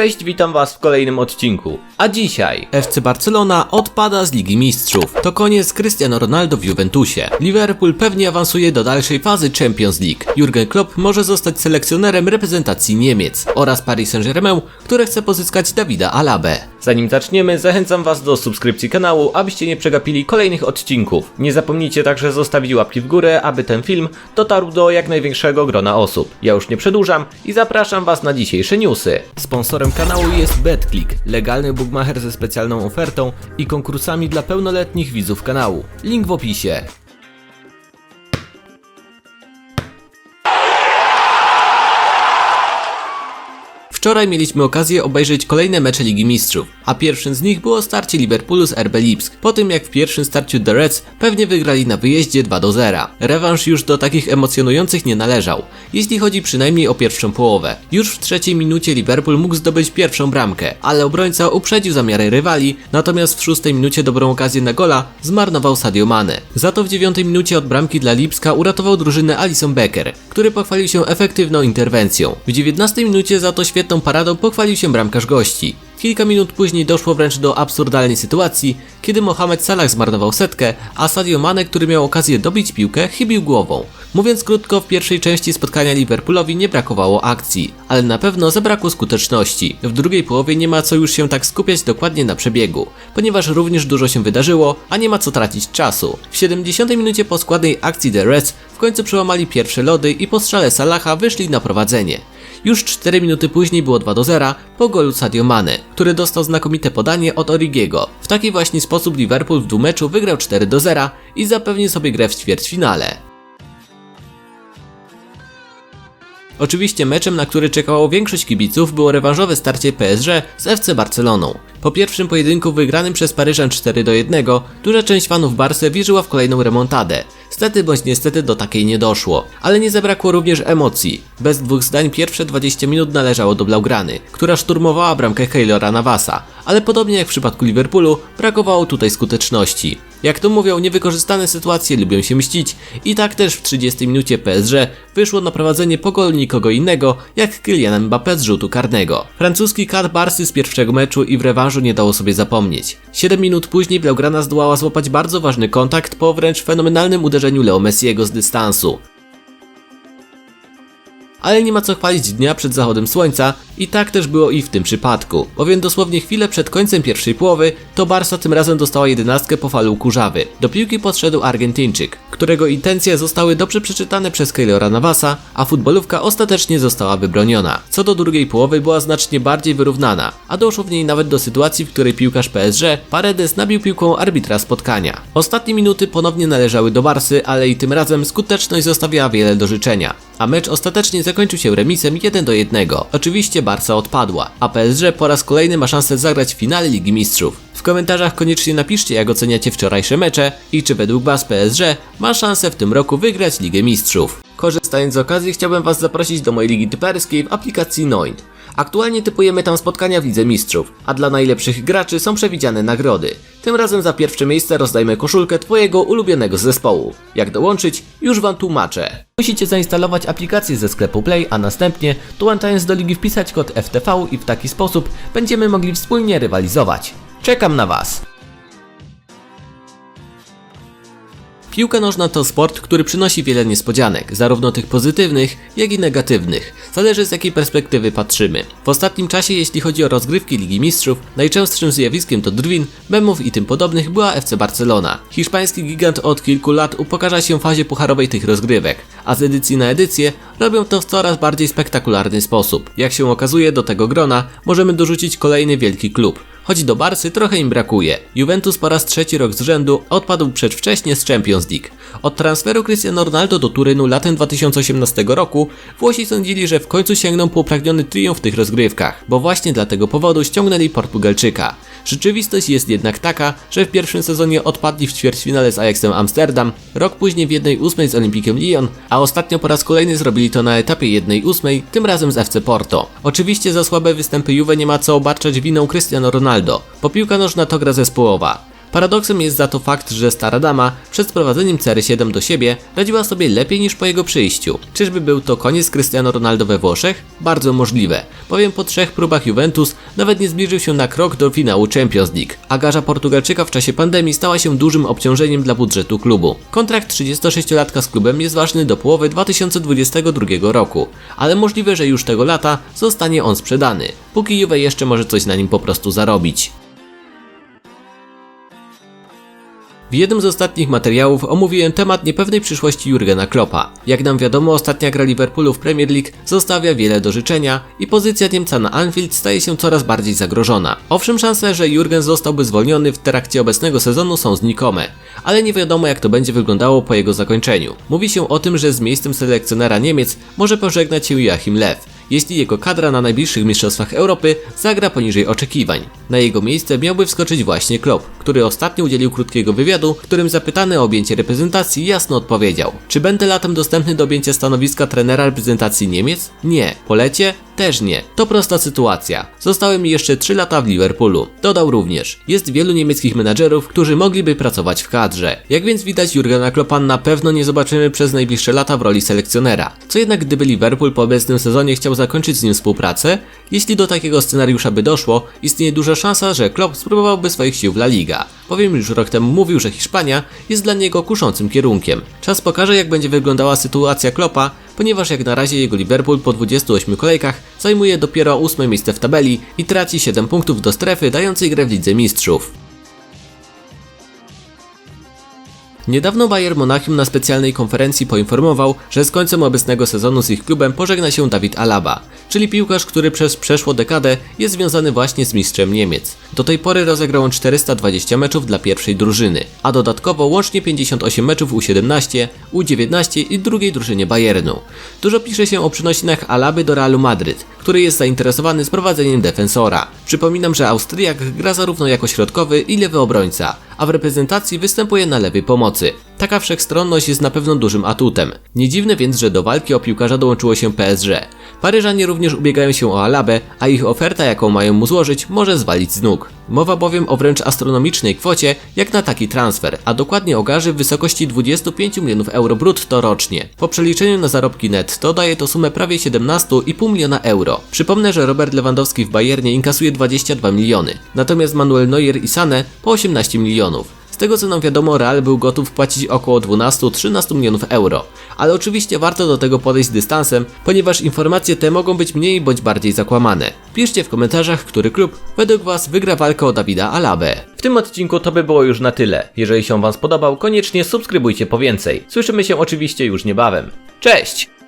Cześć, witam was w kolejnym odcinku. A dzisiaj FC Barcelona odpada z Ligi Mistrzów. To koniec Cristiano Ronaldo w Juventusie. Liverpool pewnie awansuje do dalszej fazy Champions League. Jurgen Klopp może zostać selekcjonerem reprezentacji Niemiec oraz Paris Saint-Germain, które chce pozyskać Dawida Alabę. Zanim zaczniemy, zachęcam Was do subskrypcji kanału, abyście nie przegapili kolejnych odcinków. Nie zapomnijcie także zostawić łapki w górę, aby ten film dotarł do jak największego grona osób. Ja już nie przedłużam i zapraszam Was na dzisiejsze newsy. Sponsorem kanału jest BetClick, legalny bookmacher ze specjalną ofertą i konkursami dla pełnoletnich widzów kanału. Link w opisie. Wczoraj mieliśmy okazję obejrzeć kolejne mecze Ligi Mistrzów, a pierwszym z nich było starcie Liverpoolu z RB Lipsk, po tym jak w pierwszym starciu The Reds pewnie wygrali na wyjeździe 2 do 0. Rewanż już do takich emocjonujących nie należał, jeśli chodzi przynajmniej o pierwszą połowę. Już w trzeciej minucie Liverpool mógł zdobyć pierwszą bramkę, ale obrońca uprzedził zamiary rywali, natomiast w szóstej minucie dobrą okazję na gola zmarnował Sadio Mane. Za to w dziewiątej minucie od bramki dla Lipska uratował drużynę Alison Becker, który pochwalił się efektywną interwencją. W 19 minucie za to świetną paradą pochwalił się bramkarz gości. Kilka minut później doszło wręcz do absurdalnej sytuacji, kiedy Mohamed Salah zmarnował setkę, a Sadio Mane, który miał okazję dobić piłkę, chybił głową. Mówiąc krótko, w pierwszej części spotkania Liverpoolowi nie brakowało akcji, ale na pewno zabrakło skuteczności. W drugiej połowie nie ma co już się tak skupiać dokładnie na przebiegu, ponieważ również dużo się wydarzyło, a nie ma co tracić czasu. W 70 minucie po składnej akcji The Reds w końcu przełamali pierwsze lody i po strzale Salaha wyszli na prowadzenie. Już 4 minuty później było 2 do 0 po golu Sadio Mane, który dostał znakomite podanie od Origiego. W taki właśnie sposób Liverpool w dwumeczu wygrał 4 do 0 i zapewni sobie grę w ćwierćfinale. Oczywiście meczem, na który czekało większość kibiców, było rewanżowe starcie PSG z FC Barceloną. Po pierwszym pojedynku wygranym przez Paryżan 4 do 1, duża część fanów Barce wierzyła w kolejną remontadę. Stety bądź niestety do takiej nie doszło, ale nie zabrakło również emocji. Bez dwóch zdań pierwsze 20 minut należało do Blaugrany, która szturmowała bramkę Keylora Navasa, ale podobnie jak w przypadku Liverpoolu, brakowało tutaj skuteczności. Jak to mówią, niewykorzystane sytuacje lubią się mścić i tak też w 30 minucie PSG wyszło na prowadzenie po gol nikogo innego jak Kylian Mbappé z rzutu karnego. Francuski kar Barsy z pierwszego meczu i w rewanżu nie dało sobie zapomnieć. 7 minut później Blaugrana zdołała złapać bardzo ważny kontakt po wręcz fenomenalnym uderzeniu Leo Messiego z dystansu. Ale nie ma co chwalić dnia przed zachodem słońca i tak też było i w tym przypadku, bowiem dosłownie chwilę przed końcem pierwszej połowy to Barca tym razem dostała jedenastkę po falu kurzawy. Do piłki podszedł Argentyńczyk, którego intencje zostały dobrze przeczytane przez Keylora Navasa, a futbolówka ostatecznie została wybroniona. Co do drugiej połowy była znacznie bardziej wyrównana, a doszło w niej nawet do sytuacji, w której piłkarz PSG Paredes nabił piłką arbitra spotkania. Ostatnie minuty ponownie należały do Barsy, ale i tym razem skuteczność zostawiała wiele do życzenia, a mecz ostatecznie zakończył się remisem 1 do 1. Oczywiście Barca odpadła, a PSG po raz kolejny ma szansę zagrać w finale Ligi Mistrzów. W komentarzach koniecznie napiszcie jak oceniacie wczorajsze mecze i czy według Was PSG ma szansę w tym roku wygrać Ligę Mistrzów. Korzystając z okazji chciałbym Was zaprosić do mojej ligi typerskiej w aplikacji Noint. Aktualnie typujemy tam spotkania w Lidze Mistrzów, a dla najlepszych graczy są przewidziane nagrody. Tym razem za pierwsze miejsce rozdajmy koszulkę Twojego ulubionego zespołu. Jak dołączyć? Już Wam tłumaczę. Musicie zainstalować aplikację ze sklepu Play, a następnie dołączając do ligi wpisać kod FTV i w taki sposób będziemy mogli wspólnie rywalizować. Czekam na Was! Piłka nożna to sport, który przynosi wiele niespodzianek, zarówno tych pozytywnych, jak i negatywnych. Zależy z jakiej perspektywy patrzymy. W ostatnim czasie, jeśli chodzi o rozgrywki Ligi Mistrzów, najczęstszym zjawiskiem to drwin, memów i tym podobnych była FC Barcelona. Hiszpański gigant od kilku lat upokarza się fazie pucharowej tych rozgrywek, a z edycji na edycję robią to w coraz bardziej spektakularny sposób. Jak się okazuje, do tego grona możemy dorzucić kolejny wielki klub. Choć do Barsy trochę im brakuje. Juventus po raz trzeci rok z rzędu odpadł przedwcześnie z Champions League. Od transferu Cristiano Ronaldo do Turynu latem 2018 roku Włosi sądzili, że w końcu sięgną po upragniony triumf w tych rozgrywkach, bo właśnie dla tego powodu ściągnęli Portugalczyka. Rzeczywistość jest jednak taka, że w pierwszym sezonie odpadli w ćwierćfinale z Ajaxem Amsterdam, rok później w 1-8 z Olimpikiem Lyon, a ostatnio po raz kolejny zrobili to na etapie 1-8, tym razem z FC Porto. Oczywiście za słabe występy Juve nie ma co obarczać winą Cristiano Ronaldo, bo piłka nożna to gra zespołowa. Paradoksem jest za to fakt, że stara dama przed sprowadzeniem CR7 do siebie radziła sobie lepiej niż po jego przyjściu. Czyżby był to koniec Cristiano Ronaldo we Włoszech? Bardzo możliwe, bowiem po trzech próbach Juventus nawet nie zbliżył się na krok do finału Champions League. A garza Portugalczyka w czasie pandemii stała się dużym obciążeniem dla budżetu klubu. Kontrakt 36-latka z klubem jest ważny do połowy 2022 roku, ale możliwe, że już tego lata zostanie on sprzedany, póki Juve jeszcze może coś na nim po prostu zarobić. W jednym z ostatnich materiałów omówiłem temat niepewnej przyszłości Jurgena Kloppa. Jak nam wiadomo, ostatnia gra Liverpoolu w Premier League zostawia wiele do życzenia i pozycja Niemca na Anfield staje się coraz bardziej zagrożona. Owszem, szanse, że Jurgen zostałby zwolniony w trakcie obecnego sezonu są znikome, ale nie wiadomo jak to będzie wyglądało po jego zakończeniu. Mówi się o tym, że z miejscem selekcjonera Niemiec może pożegnać się Joachim Lew jeśli jego kadra na najbliższych mistrzostwach Europy zagra poniżej oczekiwań. Na jego miejsce miałby wskoczyć właśnie Klopp, który ostatnio udzielił krótkiego wywiadu, w którym zapytany o objęcie reprezentacji jasno odpowiedział: Czy będę latem dostępny do objęcia stanowiska trenera reprezentacji Niemiec? Nie. Polecie? Też nie. To prosta sytuacja. Zostały mi jeszcze 3 lata w Liverpoolu. Dodał również: Jest wielu niemieckich menadżerów, którzy mogliby pracować w kadrze. Jak więc widać, Jurgena Kloppa na pewno nie zobaczymy przez najbliższe lata w roli selekcjonera. Co jednak gdyby Liverpool po obecnym sezonie chciał zakończyć z nim współpracę? Jeśli do takiego scenariusza by doszło, istnieje duża szansa, że Klopp spróbowałby swoich sił w La Liga. Bowiem już rok temu mówił, że Hiszpania jest dla niego kuszącym kierunkiem. Czas pokaże jak będzie wyglądała sytuacja Kloppa, ponieważ jak na razie jego Liverpool po 28 kolejkach zajmuje dopiero 8 miejsce w tabeli i traci 7 punktów do strefy dającej grę w Lidze Mistrzów. Niedawno Bayern Monachium na specjalnej konferencji poinformował, że z końcem obecnego sezonu z ich klubem pożegna się Dawid Alaba, czyli piłkarz, który przez przeszłą dekadę jest związany właśnie z mistrzem Niemiec. Do tej pory rozegrał on 420 meczów dla pierwszej drużyny, a dodatkowo łącznie 58 meczów U17, U19 i drugiej drużynie Bayernu. Dużo pisze się o przynosinach Alaby do Realu Madryt, który jest zainteresowany sprowadzeniem defensora. Przypominam, że Austriak gra zarówno jako środkowy i lewy obrońca, a w reprezentacji występuje na lewej pomocy. Taka wszechstronność jest na pewno dużym atutem. Nie dziwne więc, że do walki o piłkarza dołączyło się PSG. Paryżanie również ubiegają się o Alabę, a ich oferta, jaką mają mu złożyć, może zwalić z nóg. Mowa bowiem o wręcz astronomicznej kwocie, jak na taki transfer, a dokładnie o garzy w wysokości 25 milionów euro brutto rocznie. Po przeliczeniu na zarobki netto daje to sumę prawie 17,5 miliona euro. Przypomnę, że Robert Lewandowski w Bayernie inkasuje 22 miliony, natomiast Manuel Neuer i Sane po 18 milionów. Tego co nam wiadomo, Real był gotów płacić około 12-13 milionów euro. Ale oczywiście warto do tego podejść z dystansem, ponieważ informacje te mogą być mniej bądź bardziej zakłamane. Piszcie w komentarzach, który klub według Was wygra walkę o Dawida Alabę. W tym odcinku to by było już na tyle. Jeżeli się Wam spodobał, koniecznie subskrybujcie po więcej. Słyszymy się oczywiście już niebawem. Cześć!